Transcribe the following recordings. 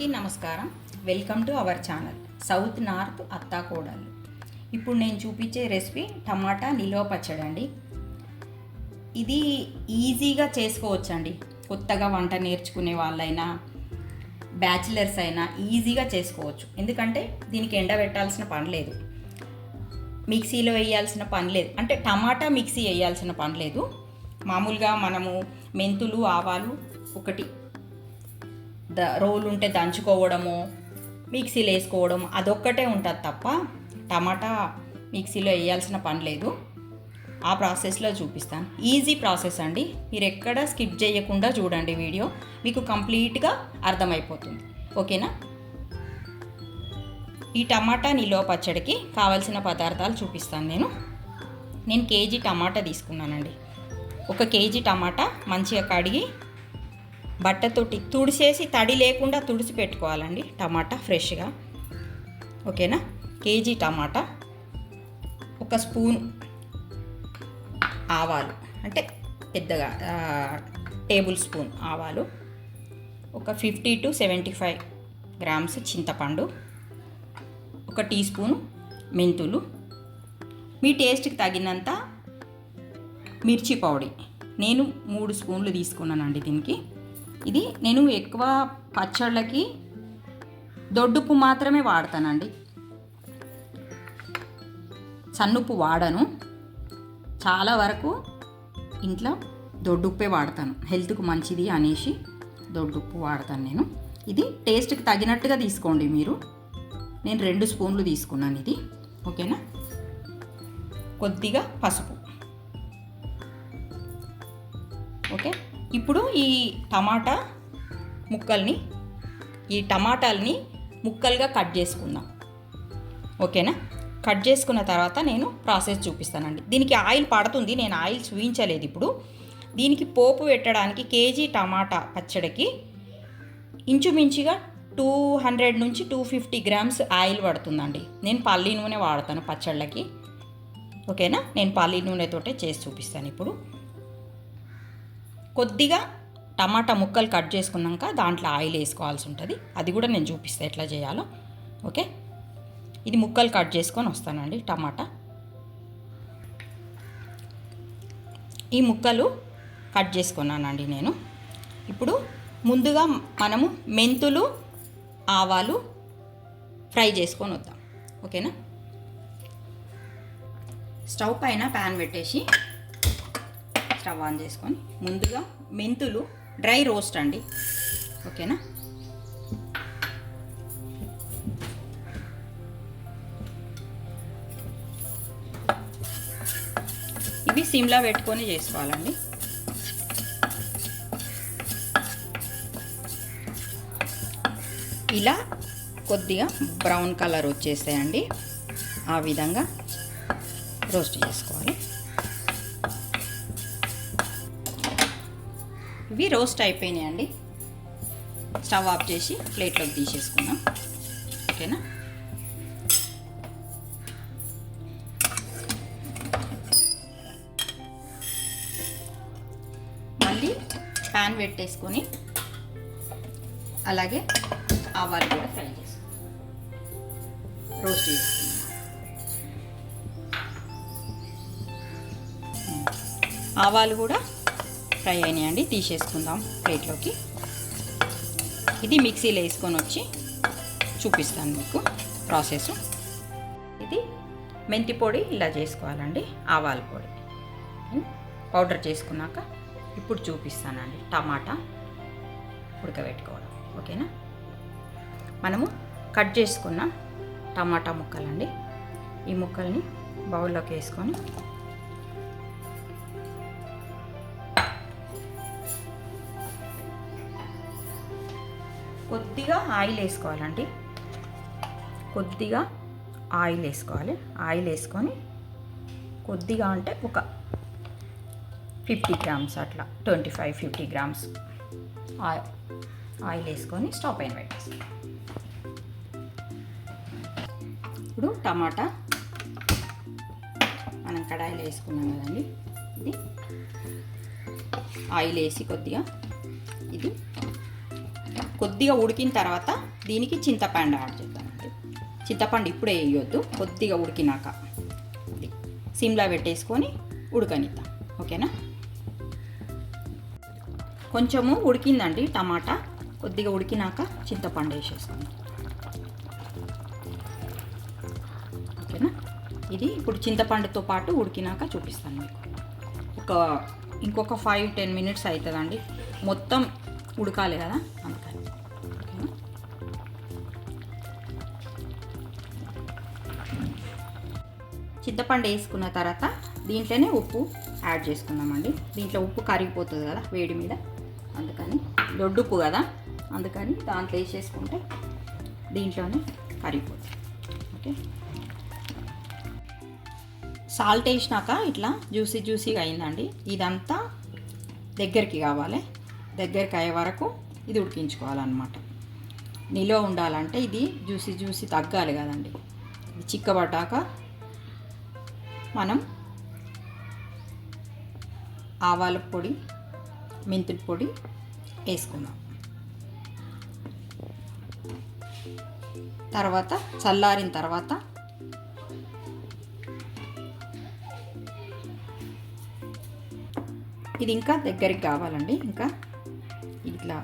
అందరికీ నమస్కారం. Welcome to our channel. South north అత్తాకోడలు ఇప్పుడు నేను చూపించే రెసిపీ టమాటా నిలువ పచ్చడి అండి. ఇది ఈజీగా చేసుకోవచ్చండి. కొత్తగా వంట నేర్చుకునే వాళ్ళైనా బ్యాచిలర్స్ అయినా ఈజీగా చేసుకోవచ్చు. ఎందుకంటే దీనికి ఎండబెట్టాల్సిన పని లేదు. మిక్సీలో వేయాల్సిన పని లేదు. అంటే టమాటా మిక్సీ వేయాల్సిన పని లేదు. మామూలుగా మనము మెంతులు ఆవాలు ఒకటి ద రోలు ఉంటే దంచుకోవడము మిక్సీలో వేసుకోవడం అదొక్కటే ఉంటుంది తప్ప టమాటా మిక్సీలో వేయాల్సిన పని లేదు. ఆ ప్రాసెస్లో చూపిస్తాను. ఈజీ ప్రాసెస్ అండి. మీరు ఎక్కడ స్కిప్ చేయకుండా చూడండి వీడియో. మీకు కంప్లీట్గా అర్థమైపోతుంది. ఓకేనా? ఈ టమాటా నిల్వ పచ్చడికి కావాల్సిన పదార్థాలు చూపిస్తాను నేను. నేను కేజీ టమాటా తీసుకున్నానండి. ఒక కేజీ టమాటా మంచిగా కడిగి బట్టతోటి తుడిసేసి తడి లేకుండా తుడిసి పెట్టుకోవాలండి. టమాటా ఫ్రెష్గా. ఓకేనా? కేజీ టమాటా ఒక స్పూన్ ఆవాలు. అంటే పెద్దగా టేబుల్ స్పూన్ ఆవాలు. ఒక fifty to seventy five grams చింతపండు. ఒక టీ స్పూన్ మెంతులు. మీ టేస్ట్కి తగినంత మిర్చి పౌడి నేను మూడు స్పూన్లు తీసుకున్నానండి దీనికి. ఇది నేను ఎక్కువ పచ్చళ్ళకి దొడ్డుప్పు మాత్రమే వాడతానండి. సన్నుప్పు వాడను. చాలా వరకు ఇంట్లో దొడ్డుప్పే వాడతాను. హెల్త్కు మంచిది అనేసి దొడ్డుప్పు వాడతాను నేను. ఇది టేస్ట్కి తగినట్టుగా తీసుకోండి మీరు. నేను రెండు స్పూన్లు తీసుకున్నాను ఇది. ఓకేనా? కొద్దిగా పసుపు. ఓకే? ఇప్పుడు ఈ టమాటా ముక్కల్ని ఈ టమాటాలని ముక్కలుగా కట్ చేసుకుందాం. ఓకేనా? కట్ చేసుకున్న తర్వాత నేను ప్రాసెస్ చూపిస్తానండి. దీనికి ఆయిల్ పడుతుంది నేను ఆయిల్ చూపించలేదు ఇప్పుడు. దీనికి పోపు పెట్టడానికి కేజీ టమాటా పచ్చడికి ఇంచుమించుగా టూ హండ్రెడ్ నుంచి టూ ఫిఫ్టీ గ్రామ్స్ ఆయిల్ పడుతుందండి. నేను పల్లి నూనె వాడతాను పచ్చళ్ళకి. ఓకేనా? నేను పల్లి నూనెతోటే చేసి చూపిస్తాను ఇప్పుడు. కొద్దిగా టమాటా ముక్కలు కట్ చేసుకున్నాక దాంట్లో ఆయిల్ వేసుకోవాల్సి ఉంటుంది. అది కూడా నేను చూపిస్తాను ఎట్లా చేయాలో. ఓకే? ఇది ముక్కలు కట్ చేసుకొని వస్తానండి టమాటా. ఈ ముక్కలు కట్ చేసుకున్నానండి నేను. ఇప్పుడు ముందుగా మనము మెంతులు ఆవాలు ఫ్రై చేసుకొని వద్దాం. ఓకేనా? స్టవ్ పైన ప్యాన్ పెట్టేసి స్టవ్ ఆన్ చేసుకొని ముందుగా మెంతులు డ్రై రోస్ట్ అండి. ఓకేనా? ఇవి సిమ్లా పెట్టుకొని చేసుకోవాలండి. ఇలా కొద్దిగా బ్రౌన్ కలర్ వచ్చేసాయండి ఆ విధంగా రోస్ట్ చేసుకోవాలి. ఇవి రోస్ట్ అయిపోయినాయండి. స్టవ్ ఆఫ్ చేసి ప్లేట్లోకి తీసేసుకుందాం. ఓకేనా? మళ్ళీ ప్యాన్ పెట్టేసుకొని అలాగే ఆవాలు కూడా ఫ్రై చేసుకుందాం. రోస్ట్ చేసుకుందాం. ఆవాలు కూడా ఫ్రై అయినాయండి. తీసేసుకుందాం ప్లేట్లోకి. ఇది మిక్సీలో వేసుకొని వచ్చి చూపిస్తాను మీకు ప్రాసెస్. ఇది మెంతి పొడి ఇలా చేసుకోవాలండి. ఆవాల పొడి. పౌడర్ చేసుకున్నాక ఇప్పుడు చూపిస్తానండి టమాటా ఉడకబెట్టుకోవడం. ఓకేనా? మనము కట్ చేసుకున్న టమాటా ముక్కలండి. ఈ ముక్కల్ని బౌల్లోకి వేసుకొని కొద్దిగా ఆయిల్ వేసుకోవాలండి. కొద్దిగా ఆయిల్ వేసుకోవాలి. ఆయిల్ వేసుకొని కొద్దిగా అంటే ఒక ఫిఫ్టీ గ్రామ్స్ అట్లా twenty five fifty grams oil oil వేసుకొని స్టవ్ పైన పెట్టేసి. ఇప్పుడు టమాటా మనం కడాయిలో వేసుకున్నాం కదండి. ఇది ఆయిల్ వేసి కొద్దిగా ఇది కొద్దిగా ఉడికిన తర్వాత దీనికి చింతపండు యాడ్ చేద్దామండి. చింతపండు ఇప్పుడే వేయొద్దు కొద్దిగా ఉడికినాక. సిమ్లా పెట్టేసుకొని ఉడకనిద్దాం. ఓకేనా? కొంచెము ఉడికిందండి టమాటా. కొద్దిగా ఉడికినాక చింతపండు వేసేసుకుందాం. ఓకేనా? ఇది ఇప్పుడు చింతపండుతో పాటు ఉడికినాక చూపిస్తాను మీకు. ఒక ఇంకొక ఫైవ్ టెన్ మినిట్స్ అవుతుందండి. మొత్తం ఉడకాలి కదా? చింతపండు వేసుకున్న తర్వాత దీంట్లోనే ఉప్పు యాడ్ చేసుకున్నామండి దీంట్లో ఉప్పు కరిగిపోతుంది కదా వేడి మీద. అందుకని దొడ్డుప్పు కదా. అందుకని దాంట్లో వేసేసుకుంటే దీంట్లోనే కరిగిపోతుంది. ఓకే? సాల్ట్ వేసినాక ఇట్లా జ్యూసీ జ్యూసీగా అయిందండి. ఇదంతా దగ్గరికి కావాలి. దగ్గరికి అయ్యే వరకు ఇది ఉడికించుకోవాలన్నమాట. నిలో ఉండాలంటే ఇది జ్యూసీ జ్యూసీ తగ్గాలి కదండి. ఇది చిక్కబడ్డాక మనం ఆవాల పొడి మెంతుల పొడి వేసుకుందాం. తర్వాత చల్లారిన తర్వాత ఇది ఇంకా దగ్గరికి కావాలండి. ఇంకా ఇట్లా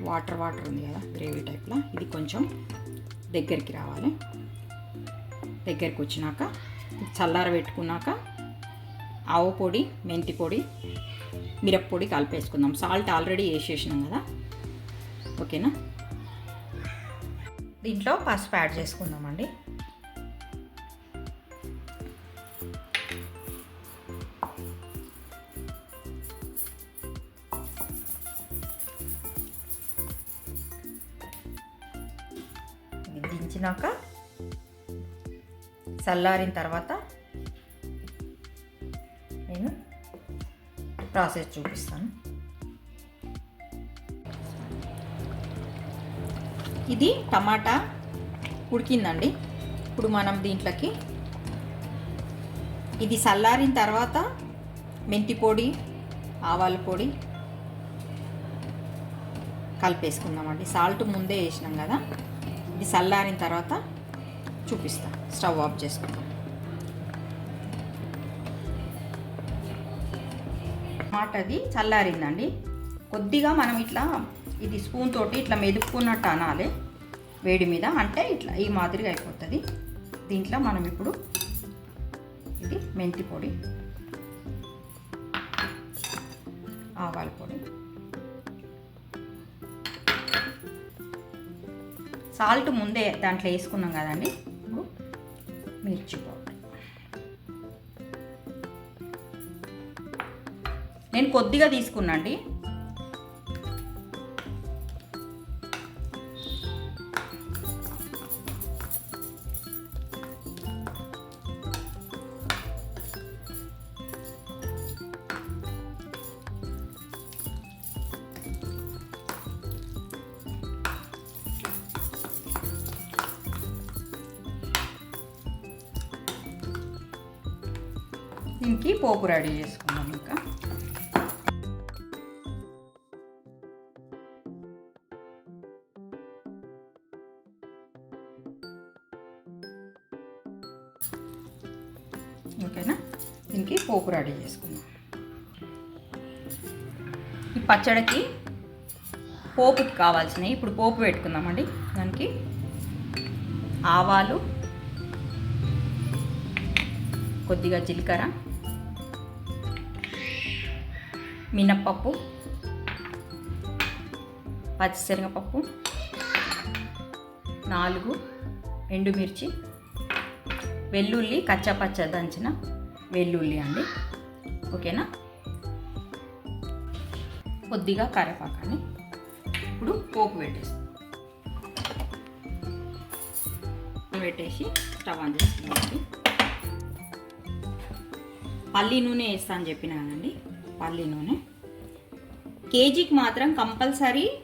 వాటర్ వాటర్ ఉంది కదా గ్రేవీ టైప్లో. ఇది కొంచెం దగ్గరికి రావాలి. దగ్గరికి వచ్చినాక చల్లార పెట్టుకున్నాక ఆవు పొడి మెంతి పొడి మిరప్పొడి కలిపేసుకుందాం. సాల్ట్ ఆల్రెడీ వేసేసినాం కదా. ఓకేనా? దీంట్లో పసుపు యాడ్ చేసుకుందామండి. దించినాక చల్లారిన తర్వాత నేను ప్రాసెస్ చూపిస్తాను. ఇది టమాటా ఉడికిందండి. ఇప్పుడు మనం దీంట్లోకి ఇది చల్లారిన తర్వాత మెంతి పొడి ఆవాల పొడి కలిపేసుకుందామండి. సాల్ట్ ముందే వేసినాం కదా. ఇది చల్లారిన తర్వాత చూపిస్తాం స్టవ్ ఆఫ్ చేసుకుందాం. టమాటాది చల్లారిందండి. కొద్దిగా మనం ఇట్లా ఇది స్పూన్ తోటి ఇట్లా మెదుపుకున్నట్టు అనాలి వేడి మీద. అంటే ఇట్లా ఈ మాదిరిగా అయిపోతుంది. దీంట్లో మనం ఇప్పుడు ఇది మెంతి పొడి ఆవాల పొడి సాల్ట్ ముందే దాంట్లో వేసుకున్నాం కదండి. నేను కొద్దిగా తీసుకున్నాండి. దీనికి పోపు రెడీ చేసుకుందాం దీనికి పోపు రెడీ చేసుకుందాం. ఈ పచ్చడికి పోపుకి కావాల్సినవి ఇప్పుడు పోపు పెట్టుకుందామండి. దానికి ఆవాలు కొద్దిగా జీలకర్ర మినప్పప్పు పచ్చిశనగపప్పు నాలుగు ఎండుమిర్చి వెల్లుల్లి కచ్చపచ్చ దంచిన వెల్లుల్లి అండి. ఓకేనా? కొద్దిగా కరివేపాకండి. ఇప్పుడు పోపు పెట్టేస్తాం పెట్టేసి స్టవ్ ఆన్ చేసుకున్నామండి పల్లి నూనె వేస్తా అని చెప్పిన కదండి. పల్లి నూనె. కేజీకి మాత్రం compulsory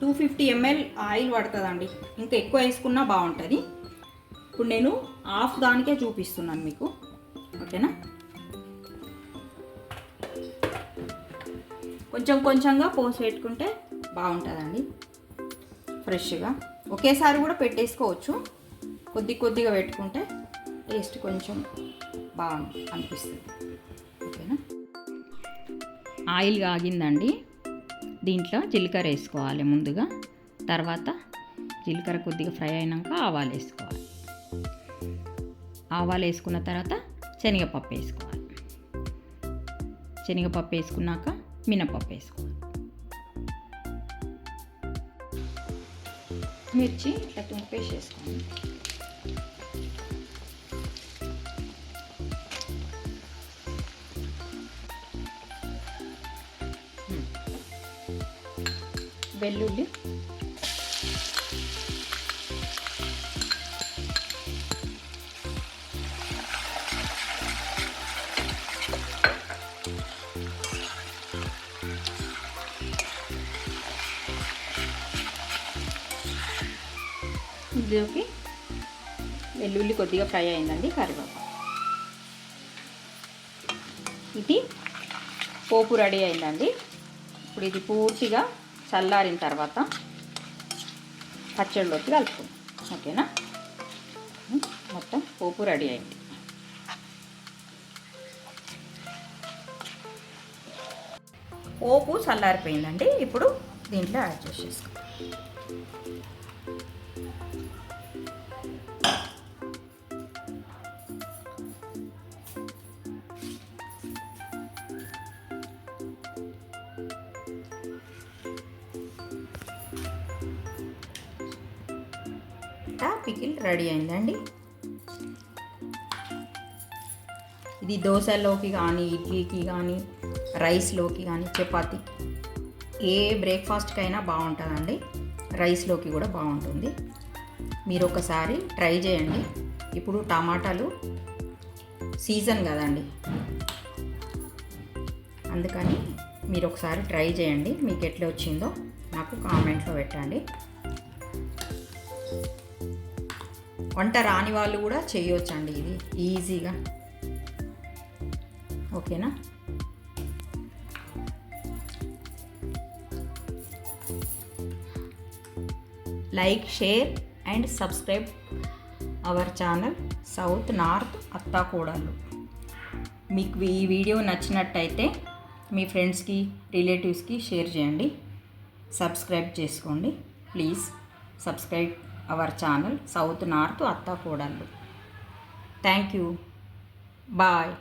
two fifty ML oil పడుతుందండి. ఇంకా ఎక్కువ వేసుకున్నా బాగుంటుంది. ఇప్పుడు నేను హాఫ్ దానికే చూపిస్తున్నాను మీకు. ఓకేనా? కొంచెం కొంచెంగా పోసి పెట్టుకుంటే బాగుంటుందండి. ఫ్రెష్గా. ఒకేసారి కూడా పెట్టేసుకోవచ్చు. కొద్ది కొద్దిగా పెట్టుకుంటే టేస్ట్ కొంచెం బాగా అనిపిస్తుంది. ఓకేనా? ఆయిల్ కాగిందండి. దీంట్లో జీలకర్ర వేసుకోవాలి ముందుగా. తర్వాత జీలకర్ర కొద్దిగా ఫ్రై అయినాక ఆవాలు వేసుకోవాలి. ఆవాలు వేసుకున్న తర్వాత శనగపప్పు వేసుకోవాలి. శనగపప్పు వేసుకున్నాక మినపప్పు వేసుకోవాలి. మిర్చి ఇట్లా తుంపేసి వేసుకోండి వెల్లుల్లి ఇందులోకి వెల్లుల్లి కొద్దిగా ఫ్రై అయిందండి కరివేపాకు. ఇది పోపు రెడీ అయిందండి. ఇప్పుడు ఇది పూర్తిగా చల్లారిన తర్వాత పచ్చడిలోకి కలుపుకుందాం. ఓకేనా? మొత్తం పోపు రెడీ అయింది. పోపు చల్లారిపోయిందండి. ఇప్పుడు దీంట్లో యాడ్ చేసేసుకో పికిల్ రెడీ అయిందండి. ఇది దోశలోకి కానీ ఇడ్లీకి కానీ రైస్లోకి కానీ చపాతి. ఏ బ్రేక్ఫాస్ట్కైనా బాగుంటుందండి. రైస్లోకి కూడా బాగుంటుంది. మీరు ఒకసారి ట్రై చేయండి. ఇప్పుడు టమాటాలు సీజన్ కదండి. అందుకని మీరు ఒకసారి ట్రై చేయండి. మీకు ఎట్లా వచ్చిందో నాకు కామెంట్లో పెట్టండి. వంట రాని వాళ్ళు కూడా చేయొచ్చండి ఇది ఈజీగా. ఓకేనా? Like share and subscribe our channel south north అత్తా కూడాలు మీకు ఈ వీడియో నచ్చినట్టయితే మీ ఫ్రెండ్స్కి రిలేటివ్స్కి షేర్ చేయండి. సబ్స్క్రైబ్ చేసుకోండి. Please subscribe. Our channel south north అత్తాకూడలు thank you. Bye.